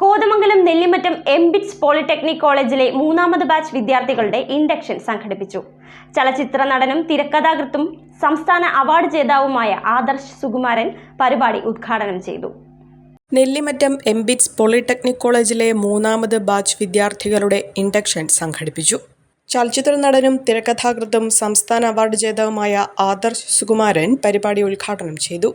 Kothamangalam Nellimattam MBITS polytechnic കോളേജിലെ മൂന്നാമത് batch വിദ്യാർത്ഥികളുടെ ഇൻഡക്ഷൻ സംഘടിപ്പിച്ചു. ചലച്ചിത്ര നടനും തിരക്കഥാകൃത്തും സംസ്ഥാന അവാർഡ് ജേതാവുമായ ആദർശ് സുകുമാരൻ പരിപാടി ഉദ്ഘാടനം ചെയ്തു. നെല്ലിമറ്റം എംബിറ്റ്സ് പോളിടെക്നിക് കോളേജിലെ മൂന്നാമത് ബാച്ച് വിദ്യാർത്ഥികളുടെ ഇൻഡക്ഷൻ സംഘടിപ്പിച്ചു. ചലച്ചിത്ര നടനും തിരക്കഥാകൃത്തും സംസ്ഥാന അവാർഡ് ജേതാവുമായ ആദർശ് സുകുമാരൻ പരിപാടി ഉദ്ഘാടനം ചെയ്തു.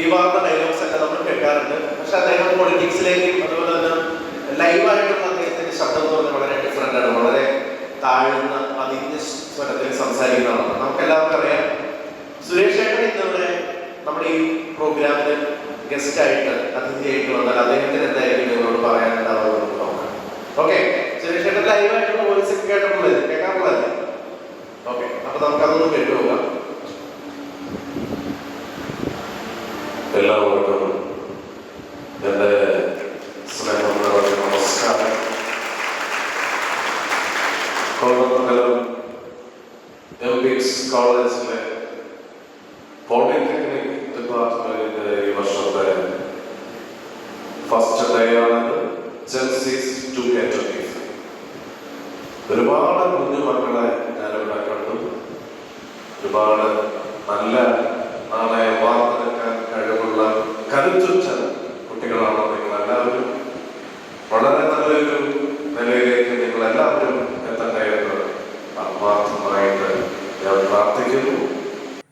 തീവാർന്ന ഡയലോഗ്സ് ഒക്കെ നമ്മൾ കേൾക്കാറുണ്ട്. പക്ഷെ അദ്ദേഹം പൊളിറ്റിക്സിലേക്കും അതുപോലെ തന്നെ ലൈവായിട്ടുള്ള അദ്ദേഹത്തിന്റെ ശബ്ദം എന്ന് പറഞ്ഞാൽ വളരെ ഡിഫറെന്റ് ആണ്. വളരെ താഴ്ന്ന അതിന്റെ സ്വരത്തിൽ സംസാരിക്കുന്നതാണ്. നമുക്ക് എല്ലാവർക്കും അറിയാം സുരേഷ് ഏട്ടൻ ഇന്നിവിടെ നമ്മുടെ ഈ പ്രോഗ്രാമിൽ ഗസ്റ്റ് ആയിട്ട് അതിഥിയായിട്ട് വന്നാൽ അദ്ദേഹത്തിന് എന്തായാലും നിങ്ങളോട് നോക്കാം ഓക്കെ സുരേഷ് ഏട്ടൻ ലൈവായിട്ടുള്ള വോയിസ് കേട്ടിട്ടുള്ളത് കേൾക്കാറുള്ളത്? ഓക്കെ അപ്പൊ നമുക്ക് അതൊന്നും കേട്ടു നോക്കാം എല്ലാവർക്കും എന്റെ സ്നേഹം നിറഞ്ഞ നമസ്കാരം. കോതമംഗലം എം പി എസ് കോളേജിലെ പോളിടെക്നിക് ഡിപ്പാർട്ട്മെന്റിന്റെ ഈ വർഷത്തെ ഫസ്റ്റ് ഡേ ആണിത്. ജെൻസീസ് ടു ഗെറ്റ് ഒരുപാട് കുഞ്ഞു മക്കളെ ഞാനിവിടെ കണ്ടു. ഒരുപാട് നല്ല കഴിവുള്ള കരുത്തുറ്റ കുട്ടികളാണ് നിങ്ങൾ എല്ലാവരും? വളരെ നല്ലൊരു നിലയിലേക്ക് നിങ്ങൾ എല്ലാവരും എത്തട്ടെ എന്ന് ആത്മാർത്ഥമായിട്ട് ഞാൻ പ്രാർത്ഥിക്കുന്നു.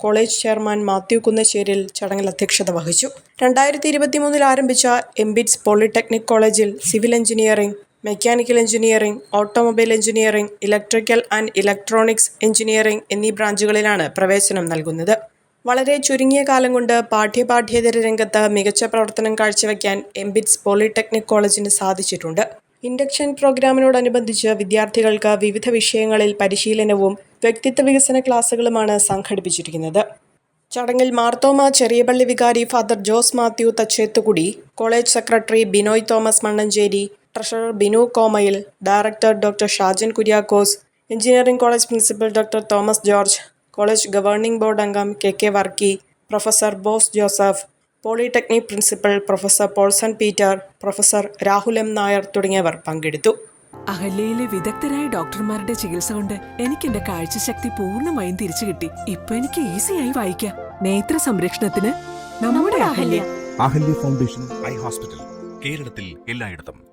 കോളേജ് ചെയർമാൻ മാത്യു കുന്നശ്ശേരിൽ ചടങ്ങിൽ അധ്യക്ഷത വഹിച്ചു. രണ്ടായിരത്തി ഇരുപത്തിമൂന്നിൽ ആരംഭിച്ച എംബിറ്റ്സ് പോളിടെക്നിക് കോളേജിൽ civil engineering mechanical engineering automobile engineering electrical and electronics engineering എന്നീ ബ്രാഞ്ചുകളിലാണ് പ്രവേശനം നൽകുന്നത്. വളരെ ചുരുങ്ങിയ കാലം കൊണ്ട് പാഠ്യപാഠ്യേതര രംഗത്ത് മികച്ച പ്രവർത്തനം കാഴ്ചവെക്കാൻ എംബിറ്റ്സ് പോളിടെക്നിക് കോളേജിന് സാധിച്ചിട്ടുണ്ട്. ഇൻഡക്ഷൻ പ്രോഗ്രാമിനോടനുബന്ധിച്ച് വിദ്യാർത്ഥികൾക്ക് വിവിധ വിഷയങ്ങളിൽ പരിശീലനവും വ്യക്തിത്വ വികസന ക്ലാസുകളുമാണ് സംഘടിപ്പിച്ചിരിക്കുന്നത്. ചടങ്ങിൽ മാർത്തോമ ചെറിയപള്ളി വികാരി father Jose Mathew Thachethukudy college secretary Binoy Thomas Mannancheri treasurer Binu Komayil director doctor Shajan Kuriakose engineering college principal doctor Thomas George college governing board അംഗം K K Varkey professor Bose Joseph polytechnic principal professor Paulson Peter professor Rahul M Nair തുടങ്ങിയവർ പങ്കെടുത്തു. അഹല്യയിലെ വിദഗ്ധരായ ഡോക്ടർമാരുടെ ചികിത്സ കൊണ്ട് എനിക്ക് എന്റെ കാഴ്ചശക്തി പൂർണമായും തിരിച്ചു കിട്ടി. ഇപ്പൊ എനിക്ക് ഈസിയായി വായിക്കാം. നേത്ര സംരക്ഷണത്തിന് നമ്മുടെ Ahalya. Ahalya foundation eye hospital കേരളത്തിൽ എല്ലായിടത്തും.